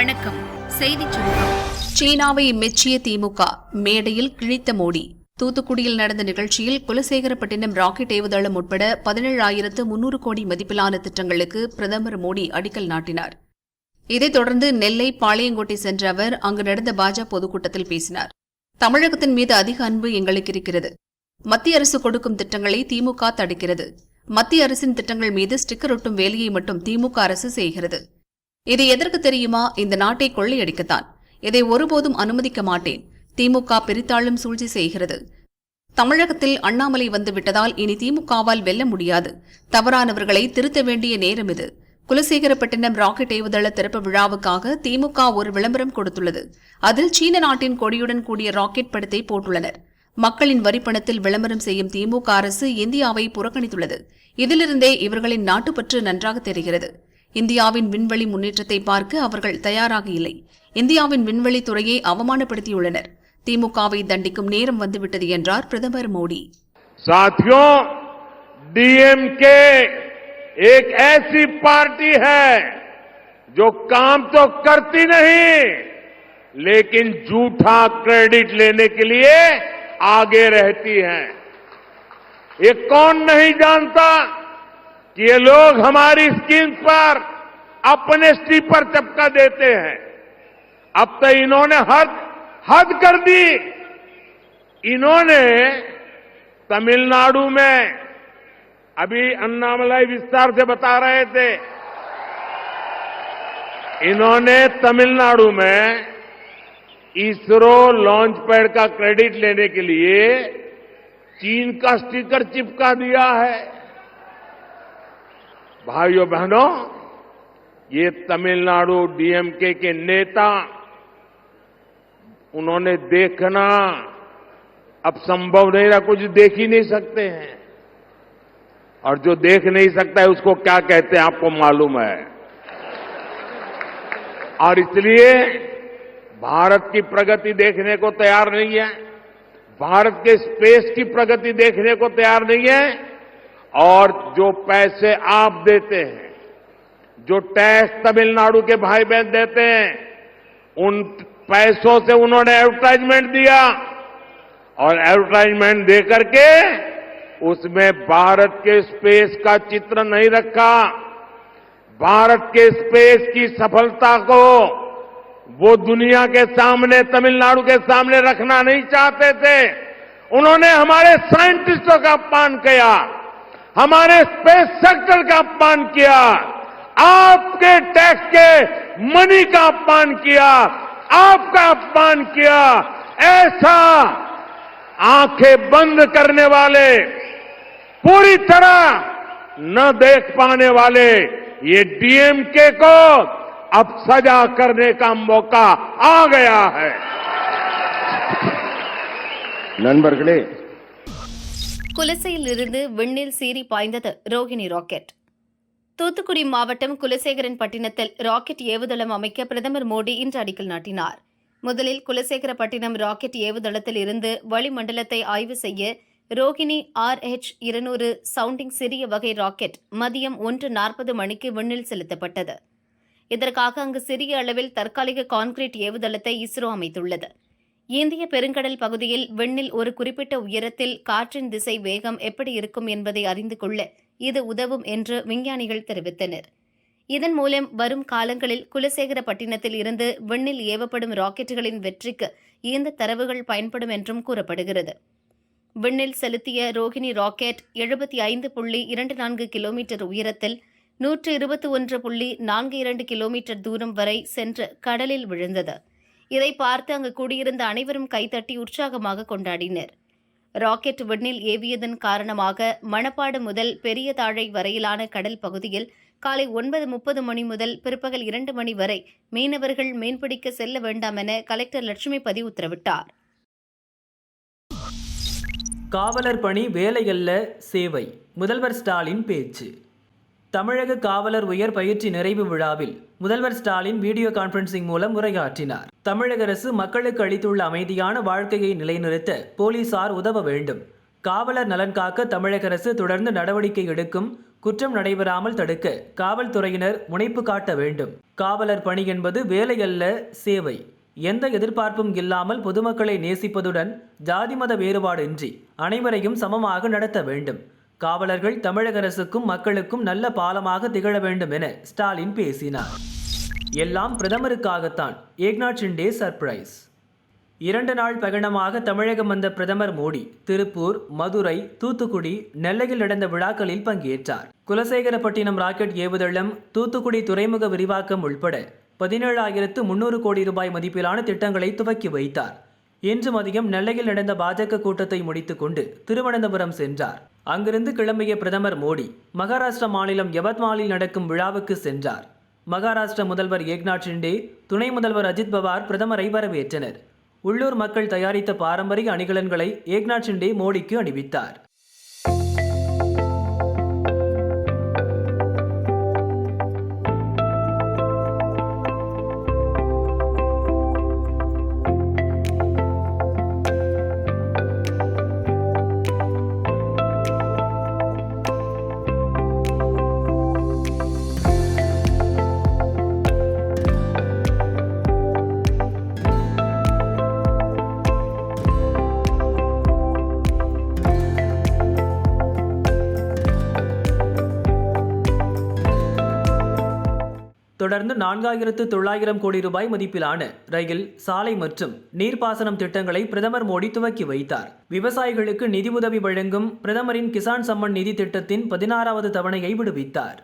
வணக்கம். செய்தி சுருக்கம். சீனாவை மெச்சிய திமுக. மேடையில் கிழித்த மோடி. தூத்துக்குடியில் நடந்த நிகழ்ச்சியில் குலசேகரப்பட்டினம் ராக்கெட் ஏவுதளம் உட்பட பதினேழாயிரத்து முன்னூறு கோடி மதிப்பிலான திட்டங்களுக்கு பிரதமர் மோடி அடிக்கல் நாட்டினார். இதைத் தொடர்ந்து நெல்லை பாளையங்கோட்டை சென்ற அவர் அங்கு நடந்த பாஜக பொதுக்கூட்டத்தில் பேசினார். தமிழகத்தின் மீது அதிக அன்பு எங்களுக்கு இருக்கிறது. மத்திய அரசு கொடுக்கும் திட்டங்களை திமுக தடுக்கிறது. மத்திய அரசின் திட்டங்கள் மீது ஸ்டிக்கர் ஒட்டும் வேலையை மட்டும் திமுக அரசு செய்கிறது. இது எதற்கு தெரியுமா? இந்த நாட்டை கொள்ளையடிக்கத்தான். இதை ஒருபோதும் அனுமதிக்க மாட்டேன். திமுக பிரித்தாளும் சூழ்ச்சி செய்கிறது. தமிழகத்தில் அண்ணாமலை வந்து விட்டதால் இனி திமுகவால் வெல்ல முடியாது. தவறானவர்களை திருத்த வேண்டிய நேரம் இது. குலசேகரப்பட்டினம் ராக்கெட் ஏவுதள திறப்பு விழாவுக்காக திமுக ஒரு விளம்பரம் கொடுத்துள்ளது. அதில் சீன நாட்டின் கொடியுடன் கூடிய ராக்கெட் படத்தை போட்டுள்ளனர். மக்களின் வரிப்பணத்தில் விளம்பரம் செய்யும் திமுக அரசு இந்தியாவை புறக்கணித்துள்ளது. இதிலிருந்தே இவர்களின் நாட்டுப்பற்று நன்றாக தெரிகிறது. இந்தியாவின் விண்வெளி முன்னேற்றத்தை பார்க்க அவர்கள் தயாராக இல்லை இந்தியாவின் விண்வெளி துறையை அவமானப்படுத்தியுள்ளனர் திமுகவை தண்டிக்கும் நேரம் வந்துவிட்டது என்றார் பிரதமர் மோடி साथियों डीएमके एक ऐसी पार्टी है जो काम तो करती नहीं लेकिन झूठा क्रेडिट लेने के लिए आगे रहती है ये कौन नहीं जानता कि ये लोग हमारी स्कीम पर अपने स्टीपर चपका देते हैं। अब तो इन्होंने हद हद कर दी। इन्होंने तमिलनाडु में, अभी अन्नामलाई विस्तार से बता रहे थे, इन्होंने तमिलनाडु में इसरो लॉन्च पैड का क्रेडिट लेने के लिए चीन का स्टिकर चिपका दिया है। भाइयों बहनों, ये तमिलनाडु डीएमके के नेता, उन्होंने देखना, अब संभव नहीं रहा, कुछ देख ही नहीं सकते हैं। और जो देख नहीं सकता है, उसको क्या कहते हैं, आपको मालूम है। और इसलिए, भारत की प्रगति देखने को तैयार नहीं है। भारत के स्पेस की प्रगति देखने को तैयार नहीं है। और जो पैसे आप देते हैं, जो टैक्स तमिलनाडु के भाई बहन देते हैं, उन पैसों से उन्होंने एडवर्टाइजमेंट दिया और एडवर्टाइजमेंट दे करके उसमें भारत के स्पेस का चित्र नहीं रखा। भारत के स्पेस की सफलता को वो दुनिया के सामने, तमिलनाडु के सामने रखना नहीं चाहते थे। उन्होंने हमारे साइंटिस्टों का अपमान किया। हमारे स्पेस सेक्टर का अपमान किया, आपके टैक्स के मनी का अपमान किया, आपका अपमान किया। ऐसा आँखें बंद करने वाले, पूरी तरह न देख पाने वाले, ये डीएमके को अब सजा करने का मौका आ गया है। नन्बरगढ़े குலசையில் இருந்து விண்ணில் சீறி பாய்ந்தது ரோகிணி ராக்கெட். தூத்துக்குடி மாவட்டம் குலசேகரன் பட்டினத்தில் ராக்கெட் ஏவுதளம் அமைக்க பிரதமர் மோடி இன்று அடிக்கல் நாட்டினார். முதலில் குலசேகரப்பட்டினம் ராக்கெட் ஏவுதளத்தில் இருந்து வளிமண்டலத்தை ஆய்வு செய்ய ரோகிணி ஆர்ஹெச் இருநூறு சவுண்டிங் சிறிய வகை ராக்கெட் மதியம் ஒன்று நாற்பது மணிக்கு விண்ணில் செலுத்தப்பட்டது. இதற்காக அங்கு சிறிய அளவில் தற்காலிக கான்கிரீட் ஏவுதளத்தை இஸ்ரோ அமைத்துள்ளது. இந்திய பெருங்கடல் பகுதியில் விண்ணில் ஒரு குறிப்பிட்ட உயரத்தில் காற்றின் திசை வேகம் எப்படி இருக்கும் என்பதை அறிந்து கொள்ள இது உதவும் என்று விஞ்ஞானிகள் தெரிவித்தனர். இதன் மூலம் வரும் காலங்களில் குலசேகரப்பட்டினத்தில் இருந்து விண்ணில் ஏவப்படும் ராக்கெட்டுகளின் வெற்றிக்கு இந்த தரவுகள் பயன்படும் என்றும் கூறப்படுகிறது. விண்ணில் செலுத்திய ரோகிணி ராக்கெட் எழுபத்தி ஐந்து புள்ளி இரண்டு நான்கு கிலோமீட்டர் உயரத்தில் நூற்று இருபத்தி ஒன்று புள்ளி நான்கு இரண்டு கிலோமீட்டர் தூரம் வரை சென்று கடலில் விழுந்தது. இதை பார்த்து அங்கு கூடியிருந்த அனைவரும் கைத்தட்டி உற்சாகமாக கொண்டாடினர். ராக்கெட் விண்ணில் ஏவியதன் காரணமாக மணப்பாடு முதல் பெரிய தாழை வரையிலான கடல் பகுதியில் காலை ஒன்பது முப்பது மணி முதல் பிற்பகல் இரண்டு மணி வரை மீனவர்கள் மீன்பிடிக்க செல்ல வேண்டாம் என கலெக்டர் லட்சுமிபதி உத்தரவிட்டார். காவலர் பணி வேலையல்ல சேவை. முதல்வர் ஸ்டாலின் பேச்சு. தமிழக காவலர் உயர் பயிற்சி நிறைவு விழாவில் முதல்வர் ஸ்டாலின் வீடியோ கான்பரன்சிங் மூலம் உரையாற்றினார். தமிழக அரசு மக்களுக்கு அளித்துள்ள அமைதியான வாழ்க்கையை நிலைநிறுத்த போலீசார் உதவ வேண்டும். காவலர் நலன் காக்க தமிழக அரசு தொடர்ந்து நடவடிக்கை எடுக்கும் குற்றம் நடைபெறாமல் தடுக்க காவல்துறையினர் முனைப்பு காட்ட வேண்டும். காவலர் பணி என்பது வேலை அல்ல சேவை. எந்த எதிர்பார்ப்பும் இல்லாமல் பொதுமக்களை நேசிப்பதுடன் ஜாதி மத வேறுபாடின்றி அனைவரையும் சமமாக நடத்த வேண்டும். காவலர்கள் தமிழக அரசுக்கும் மக்களுக்கும் நல்ல பாலமாக திகழ வேண்டும் என ஸ்டாலின் பேசினார். எல்லாம் பிரதமருக்காகத்தான். ஏக்நாத் ஷிண்டே சர்ப்ரைஸ். இரண்டு நாள் பயணமாக தமிழகம் வந்த பிரதமர் மோடி திருப்பூர் மதுரை தூத்துக்குடி நெல்லையில் நடந்த விழாக்களில் பங்கேற்றார். குலசேகரப்பட்டினம் ராக்கெட் ஏவுதளம் தூத்துக்குடி துறைமுக விரிவாக்கம் உள்பட பதினேழாயிரத்து முன்னூறு கோடி ரூபாய் மதிப்பிலான திட்டங்களை துவக்கி வைத்தார். இன்று மதியம் நெல்லையில் நடந்த பாஜக கூட்டத்தை முடித்துக்கொண்டு திருவனந்தபுரம் சென்றார். அங்கிருந்து கிளம்பிய பிரதமர் மோடி மகாராஷ்டிரா மாநிலம் யவத்மாலில் நடக்கும் விழாவுக்கு சென்றார். மகாராஷ்டிர முதல்வர் ஏக்நாத் ஷிண்டே துணை முதல்வர் அஜித் பவார் பிரதமரை வரவேற்றனர். உள்ளூர் மக்கள் தயாரித்த பாரம்பரிய அணிகலன்களை ஏக்நாத் ஷிண்டே மோடிக்கு அணிவித்தார். தொடர்ந்து நான்காயிரத்து தொள்ளாயிரம் கோடி ரூபாய் மதிப்பிலான ரயில் சாலை மற்றும் நீர்ப்பாசனம் திட்டங்களை பிரதமர் மோடி துவக்கி வைத்தார். விவசாயிகளுக்கு நிதி உதவி வழங்கும் பிரதமரின் கிசான் சம்மன் நிதி திட்டத்தின் பதினாறாவது தவணையை விடுவித்தார்.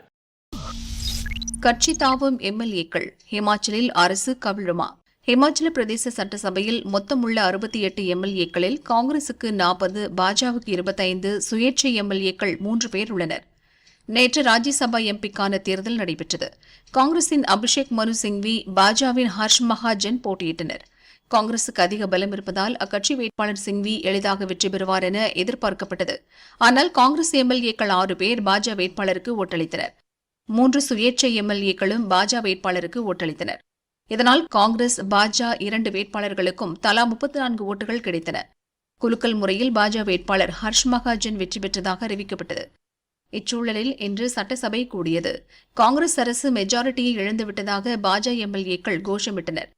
கட்சி தாவும் எம்எல்ஏக்கள் ஹிமாச்சலில் அரசு கவிழுமா? ஹிமாச்சல பிரதேச சட்டசபையில் மொத்தமுள்ள அறுபத்தி எட்டு எம்எல்ஏக்களில் காங்கிரசுக்கு நாற்பது பாஜகவுக்கு இருபத்தைந்து சுயேட்சை எம்எல்ஏக்கள் மூன்று பேர் உள்ளனர். நேற்று ராஜ்யசபா எம்பிக்கான தேர்தல் நடைபெற்றது. காங்கிரசின் அபிஷேக் மனு சிங்வி பாஜவின் ஹர்ஷ் மகாஜன் போட்டியிட்டனர். காங்கிரசுக்கு அதிக பலம் இருப்பதால் அக்கட்சி வேட்பாளர் சிங்வி எளிதாக வெற்றி பெறுவார் என எதிர்பார்க்கப்பட்டது. ஆனால் காங்கிரஸ் எம்எல்ஏக்கள் ஆறு பேர் பாஜக வேட்பாளருக்கு ஓட்டளித்தனர். மூன்று சுயேட்சை எம்எல்ஏக்களும் பாஜக வேட்பாளருக்கு ஓட்டளித்தனர். இதனால் காங்கிரஸ் பாஜக இரண்டு வேட்பாளர்களுக்கும் தலா முப்பத்தி நான்கு ஓட்டுகள் கிடைத்தன. குலுக்கல் முறையில் பாஜக வேட்பாளர் ஹர்ஷ் மகாஜன் வெற்றி பெற்றதாக அறிவிக்கப்பட்டது. இச்சூழலில் இன்று சட்டசபை கூடியது. காங்கிரஸ் அரசு மெஜாரிட்டியை இழந்துவிட்டதாக பாஜக எம்எல்ஏக்கள் கோஷமிட்டனர்.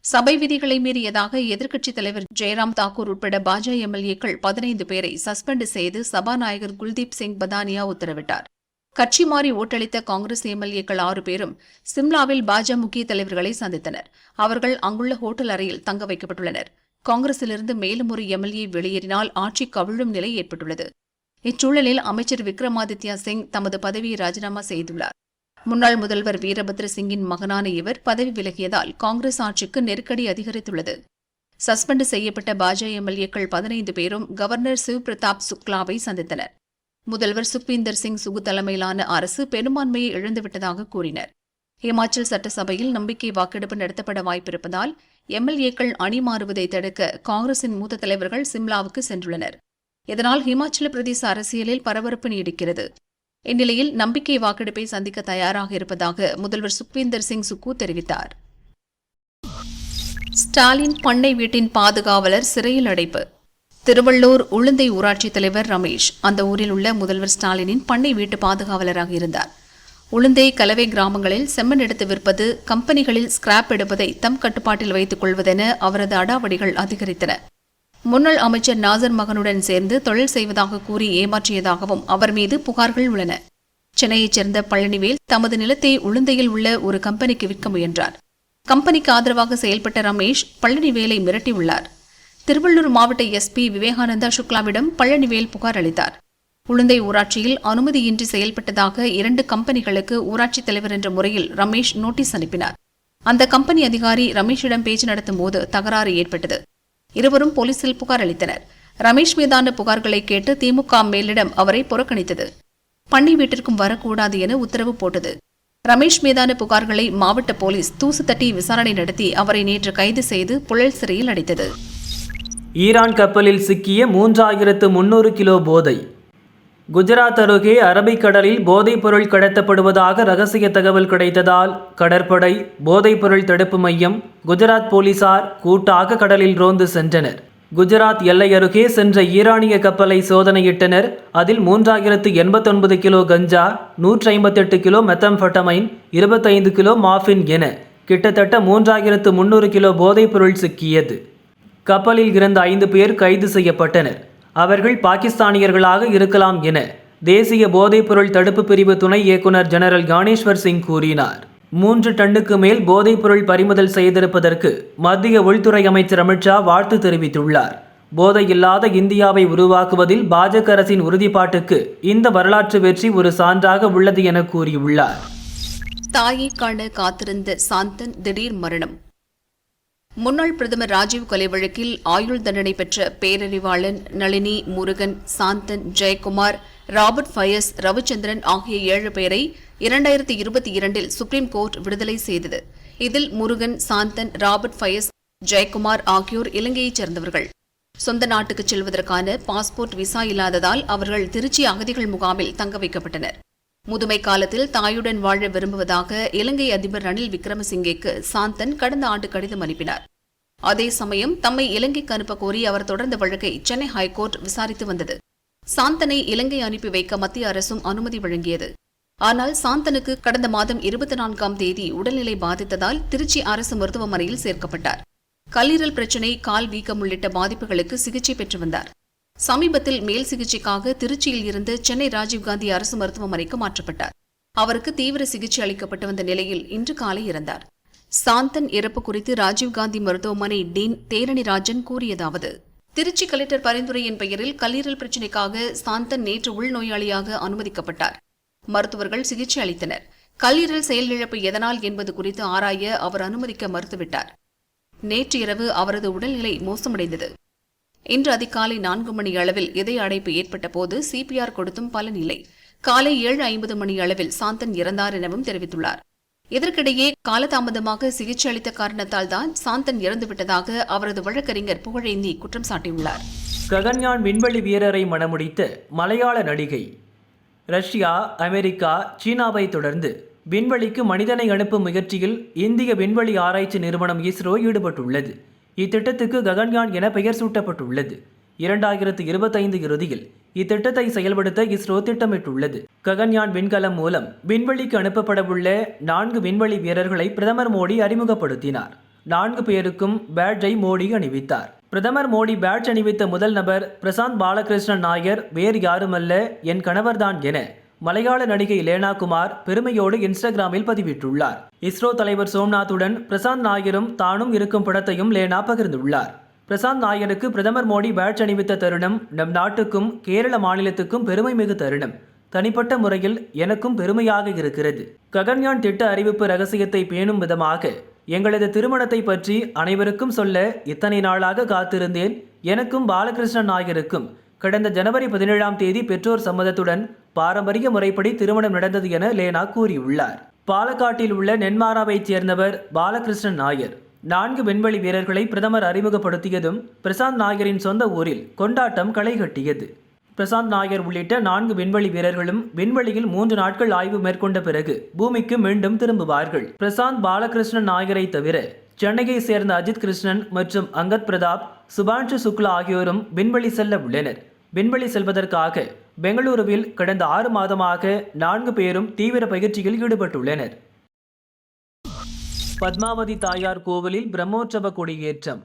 சபை விதிகளை மீறியதாக எதிர்க்கட்சித் தலைவர் ஜெயராம் தாக்கூர் உட்பட பாஜக எம்எல்ஏக்கள் பதினைந்து பேரை சஸ்பெண்ட் செய்து சபாநாயகர் குல்தீப் சிங் பதானியா உத்தரவிட்டார். கட்சி மாறி ஓட்டளித்த காங்கிரஸ் எம்எல்ஏக்கள் ஆறு பேரும் சிம்லாவில் பாஜக முக்கிய தலைவர்களை சந்தித்தனர். அவர்கள் அங்குள்ள ஹோட்டல் அறையில் தங்க வைக்கப்பட்டுள்ளனர். காங்கிரசிலிருந்து மேலும் ஒரு எம்எல்ஏ வெளியேறினால் ஆட்சி கவிழும் நிலை ஏற்பட்டுள்ளது. இச்சூழலில் அமைச்சர் விக்ரமாதித்யா சிங் தமது பதவியை ராஜினாமா செய்துள்ளார். முன்னாள் முதல்வர் வீரபத்ர சிங்கின் மகனான இவர் பதவி விலகியதால் காங்கிரஸ் ஆட்சிக்கு நெருக்கடி அதிகரித்துள்ளது. சஸ்பெண்ட் செய்யப்பட்ட பாஜக எம்எல்ஏக்கள் பதினைந்து பேரும் கவர்னர் சிவ் பிரதாப் சுக்லாவை சந்தித்தனர். முதல்வர் சுக்வீந்தர் சிங் சுகு தலைமையிலான அரசு பெரும்பான்மையை இழந்துவிட்டதாக கூறினர். ஹிமாச்சல் சட்டசபையில் நம்பிக்கை வாக்கெடுப்பு நடத்தப்பட வாய்ப்பிருப்பதால் எம்எல்ஏக்கள் அணி மாறுவதை தடுக்க காங்கிரசின் மூத்த தலைவர்கள் சிம்லாவுக்கு சென்றுள்ளனர். இதனால் ஹிமாச்சல பிரதேச அரசியலில் பரபரப்பு நீடிக்கிறது. இந்நிலையில் நம்பிக்கை வாக்கெடுப்பை சந்திக்க தயாராக இருப்பதாக முதல்வர் சுக்வீந்தர் சிங் சுக்கு தெரிவித்தார். ஸ்டாலின் பண்ணை வீட்டின் பாதுகாவலர் சிறையில் அடைப்பு. திருவள்ளூர் உளுந்தை ஊராட்சி தலைவர் ரமேஷ் அந்த ஊரில் உள்ள முதல்வர் ஸ்டாலினின் பண்ணை வீட்டு பாதுகாவலராக இருந்தார். உளுந்தை கலவை கிராமங்களில் செம்மண் எடுத்து விற்பது கம்பெனிகளில் ஸ்கிராப் எடுப்பதை தம் கட்டுப்பாட்டில் வைத்துக் கொள்வதென அவரது அடாவடிகள் அதிகரித்தன. முன்னாள் அமைச்சர் நாசர் மகனுடன் சேர்ந்து தொழில் செய்வதாக கூறி ஏமாற்றியதாகவும் அவர் மீது புகார்கள் உள்ளன. சென்னையைச் சேர்ந்த பழனிவேல் தமது நிலத்தை உளுந்தையில் உள்ள ஒரு கம்பெனிக்கு விற்க முயன்றார். கம்பெனிக்கு ஆதரவாக செயல்பட்ட ரமேஷ் பழனிவேலை மிரட்டியுள்ளார். திருவள்ளூர் மாவட்ட எஸ்பி விவேகானந்தா சுக்லாவிடம் பழனிவேல் புகார் அளித்தார். உளுந்தை ஊராட்சியில் அனுமதியின்றி செயல்பட்டதாக இரண்டு கம்பெனிகளுக்கு ஊராட்சித் தலைவர் என்ற முறையில் ரமேஷ் நோட்டீஸ் அனுப்பினார். அந்த கம்பெனி அதிகாரி ரமேஷிடம் பேச்சு நடத்தும் போது தகராறு ஏற்பட்டது. இருவரும் போலீசில் புகார் அளித்தனர். ரமேஷ் மீதான புகார்களை கேட்டு திமுக மேலிடம் அவரை புறக்கணித்தது. பண்ணி வீட்டிற்கும் வரக்கூடாது என உத்தரவு போட்டது. ரமேஷ் மீதான புகார்களை மாவட்ட போலீஸ் தூசு தட்டி விசாரணை நடத்தி அவரை நேற்று கைது செய்து புழல் சிறையில் அடைத்தது. ஈரான் கப்பலில் சிக்கிய மூன்றாயிரத்து முன்னூறு கிலோ போதை குஜராத் அருகே அரபிக்கடலில் போதைப்பொருள் கடத்தப்படுவதாக ரகசிய தகவல் கிடைத்ததால் கடற்படை போதைப்பொருள் தடுப்பு மையம் குஜராத் போலீசார் கூட்டாக கடலில் ரோந்து சென்றனர். குஜராத் எல்லை அருகே சென்ற ஈரானிய கப்பலை சோதனையிட்டனர். அதில் மூன்றாயிரத்து எண்பத்தொன்பது கிலோ கஞ்சா நூற்றி ஐம்பத்தெட்டு கிலோ மெத்தம்பட்டமைன் இருபத்தைந்து கிலோ மாஃபின் என கிட்டத்தட்ட மூன்றாயிரத்து முன்னூறு கிலோ போதைப்பொருள் சிக்கியது. கப்பலில் இருந்த ஐந்து பேர் கைது செய்யப்பட்டனர். அவர்கள் பாகிஸ்தானியர்களாக இருக்கலாம் என தேசிய போதைப்பொருள் தடுப்பு பிரிவு துணை இயக்குனர் ஜெனரல் கானேஸ்வர் சிங் கூறினார். மூன்று டன்னுக்கு மேல் போதைப்பொருள் பறிமுதல் செய்திருப்பதற்கு மத்திய உள்துறை அமைச்சர் அமித்ஷா வாழ்த்து தெரிவித்துள்ளார். போதையில்லாத இந்தியாவை உருவாக்குவதில் பாஜக அரசின் உறுதிப்பாட்டுக்கு இந்த வரலாற்று வெற்றி ஒரு சான்றாக உள்ளது என கூறியுள்ளார். தாயை காண காத்திருந்த சாந்தன் திடீர் மரணம். முன்னாள் பிரதமர் ராஜீவ் கொலை வழக்கில் ஆயுள் தண்டனை பெற்ற பேரறிவாளன் நளினி முருகன் சாந்தன் ஜெயக்குமார் ராபர்ட் ஃபயஸ் ரவிச்சந்திரன் ஆகிய ஏழு பேரை இரண்டாயிரத்தி இருபத்தி இரண்டில் சுப்ரீம் கோர்ட் விடுதலை செய்தது. இதில் முருகன் சாந்தன் ராபர்ட் ஃபயஸ் ஜெயக்குமார் ஆகியோர் இலங்கையைச் சேர்ந்தவர்கள். சொந்த நாட்டுக்கு செல்வதற்கான பாஸ்போர்ட் விசா இல்லாததால் அவர்கள் திருச்சி அகதிகள் முகாமில் தங்க வைக்கப்பட்டனர். முதுமை காலத்தில் தாயுடன் வாழ விரும்புவதாக இலங்கை அதிபர் ரணில் விக்ரமசிங்கேக்கு சாந்தன் கடந்த ஆண்டு கடிதம் அனுப்பினார். அதே சமயம் தம்மை இலங்கைக்கு அனுப்ப கோரி அவர் தொடர்ந்த வழக்கை சென்னை ஹைகோர்ட் விசாரித்து வந்தது. சாந்தனை இலங்கை அனுப்பி வைக்க மத்திய அரசும் அனுமதி வழங்கியது. ஆனால் சாந்தனுக்கு கடந்த மாதம் இருபத்தி நான்காம் தேதி உடல்நிலை பாதித்ததால் திருச்சி அரசு மருத்துவமனையில் சேர்க்கப்பட்டார். கல்லீரல் பிரச்சினை கால் வீக்கம் உள்ளிட்ட பாதிப்புகளுக்கு சிகிச்சை பெற்று வந்தார். சமீபத்தில் மேல் சிகிச்சைக்காக திருச்சியில் இருந்து சென்னை ராஜீவ்காந்தி அரசு மருத்துவமனைக்கு மாற்றப்பட்டார். அவருக்கு தீவிர சிகிச்சை அளிக்கப்பட்டு வந்த நிலையில் இன்று காலை இறந்தார். சாந்தன் இறப்பு குறித்து ராஜீவ்காந்தி மருத்துவமனை டீன் தேரணிராஜன் கூறியதாவது திருச்சி கலெக்டர் பரிந்துரையின் பெயரில் கல்லீரல் பிரச்சினைக்காக சாந்தன் நேற்று உள்நோயாளியாக அனுமதிக்கப்பட்டார். மருத்துவர்கள் சிகிச்சை அளித்தனர். கல்லீரல் செயலிழப்பு எதனால் என்பது குறித்து ஆராய அவர் அனுமதிக்க மறுத்துவிட்டார். நேற்று இரவு அவரது உடல்நிலை மோசமடைந்தது. இன்று அதிகாலை நான்கு மணி அளவில் இதய அடைப்பு ஏற்பட்ட போது சிபிஆர் கொடுத்தும் பலன் இல்லை. காலை ஏழு ஐம்பது மணி அளவில் சாந்தன் இறந்தார் எனவும் தெரிவித்துள்ளார். இதற்கிடையே காலதாமதமாக சிகிச்சை அளித்த காரணத்தால் தான் சாந்தன் இறந்துவிட்டதாக அவரது வழக்கறிஞர் புகழேந்தி குற்றம் சாட்டியுள்ளார். ககன்யான் விண்வெளி வீரரை மணமுடித்த மலையாள நடிகை. ரஷ்யா அமெரிக்கா சீனாவை தொடர்ந்து விண்வெளிக்கு மனிதனை அனுப்பும் முயற்சியில் இந்திய விண்வெளி ஆராய்ச்சி நிறுவனம் இஸ்ரோ ஈடுபட்டுள்ளது. இத்திட்டத்துக்கு ககன்யான் என பெயர் சூட்டப்பட்டுள்ளது. இரண்டாயிரத்து இருபத்தைந்து இறுதியில் இத்திட்டத்தை செயல்படுத்த இஸ்ரோ திட்டமிட்டுள்ளது. ககன்யான் விண்கலம் மூலம் விண்வெளிக்கு அனுப்பப்படவுள்ள நான்கு விண்வெளி வீரர்களை பிரதமர் மோடி அறிமுகப்படுத்தினார். நான்கு பேருக்கும் பேட்ஜை மோடி அணிவித்தார். பிரதமர் மோடி பேட்ஜ் அணிவித்த முதல் நபர் பிரசாந்த் பாலகிருஷ்ணன் நாயர் வேறு யாருமல்ல என் கணவர்தான் என மலையாள நடிகை லேனா குமார் பெருமையோடு இன்ஸ்டாகிராமில் பதிவிட்டுள்ளார். இஸ்ரோ தலைவர் சோம்நாத்துடன் பிரசாந்த் நாயரும் தானும் இருக்கும் படத்தையும் லேனா பகிர்ந்துள்ளார். பிரசாந்த் நாயருக்கு பிரதமர் மோடி பேட்ச் அணிவித்த தருணம் நம் நாட்டுக்கும் கேரள மாநிலத்துக்கும் பெருமை மிகு தருணம். தனிப்பட்ட முறையில் எனக்கும் பெருமையாக இருக்கிறது. ககன்யான் திட்ட அறிவிப்பு ரகசியத்தை பேணும் விதமாக எங்களது திருமணத்தை பற்றி அனைவருக்கும் சொல்ல இத்தனை நாளாக காத்திருந்தேன். எனக்கும் பாலகிருஷ்ணன் நாயருக்கும் கடந்த ஜனவரி பதினேழாம் தேதி பெற்றோர் சம்மதத்துடன் பாரம்பரிய முறைப்படி திருமணம் நடந்தது என லேனா கூறியுள்ளார். பாலக்காட்டில் உள்ள நென்மாராவைச் சேர்ந்தவர் பாலகிருஷ்ணன் நாயர். நான்கு விண்வெளி வீரர்களை பிரதமர் அறிமுகப்படுத்தியதும் பிரசாந்த் நாயரின் சொந்த ஊரில் கொண்டாட்டம் களை கட்டியது. பிரசாந்த் நாயர் உள்ளிட்ட நான்கு விண்வெளி வீரர்களும் விண்வெளியில் மூன்று நாட்கள் ஆய்வு மேற்கொண்ட பிறகு பூமிக்கு மீண்டும் திரும்புவார்கள். பிரசாந்த் பாலகிருஷ்ணன் நாயரை தவிர சென்னையை சேர்ந்த அஜித் கிருஷ்ணன் மற்றும் அங்கத் பிரதாப் சுபான்ஷு சுக்லா ஆகியோரும் விண்வெளி செல்ல உள்ளனர். விண்வெளி செல்வதற்காக பெங்களூருவில் கடந்த ஆறு மாதமாக நான்கு பேரும் தீவிர பயிற்சியில் ஈடுபட்டுள்ளனர். பத்மாவதி தாயார் கோவிலில் பிரம்மோற்சவ கொடியேற்றம்.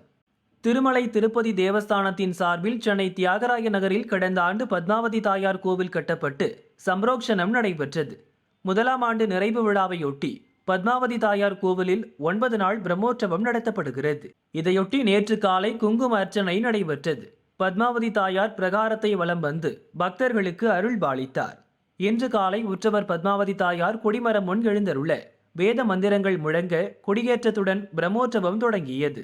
திருமலை திருப்பதி தேவஸ்தானத்தின் சார்பில் சென்னை தியாகராய நகரில் கடந்த ஆண்டு பத்மாவதி தாயார் கோவில் கட்டப்பட்டு சம்ரோக்ஷணம் நடைபெற்றது. முதலாம் ஆண்டு நிறைவு விழாவையொட்டி பத்மாவதி தாயார் கோவிலில் ஒன்பது நாள் பிரம்மோற்சவம் நடத்தப்படுகிறது. இதையொட்டி நேற்று காலை குங்கும அர்ச்சனை நடைபெற்றது. பத்மாவதி தாயார் பிரகாரத்தை வலம் வந்து பக்தர்களுக்கு அருள் பாலித்தார். இன்று காலை உற்றவர் பத்மாவதி தாயார் கொடிமரம் முன் எழுந்தருள வேத மந்திரங்கள் முழங்க கொடியேற்றத்துடன் பிரம்மோற்சவம் தொடங்கியது.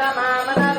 Mama.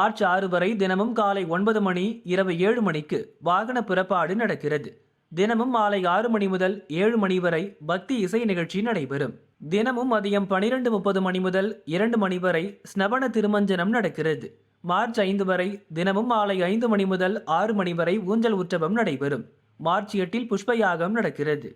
மார்ச் ஆறு வரை தினமும் காலை ஒன்பது மணி இரவு ஏழு மணிக்கு வாகன புறப்பாடு நடக்கிறது. தினமும் மாலை ஆறு மணி முதல் ஏழு மணி வரை பக்தி இசை நிகழ்ச்சி நடைபெறும். தினமும் மதியம் பனிரெண்டு முப்பது மணி முதல் இரண்டு மணி வரை ஸ்னபன திருமஞ்சனம் நடக்கிறது. மார்ச் ஐந்து வரை தினமும் மாலை ஐந்து மணி முதல் ஆறு மணி வரை ஊஞ்சல் உற்சவம் நடைபெறும். மார்ச் எட்டில் புஷ்ப யாகம் நடக்கிறது.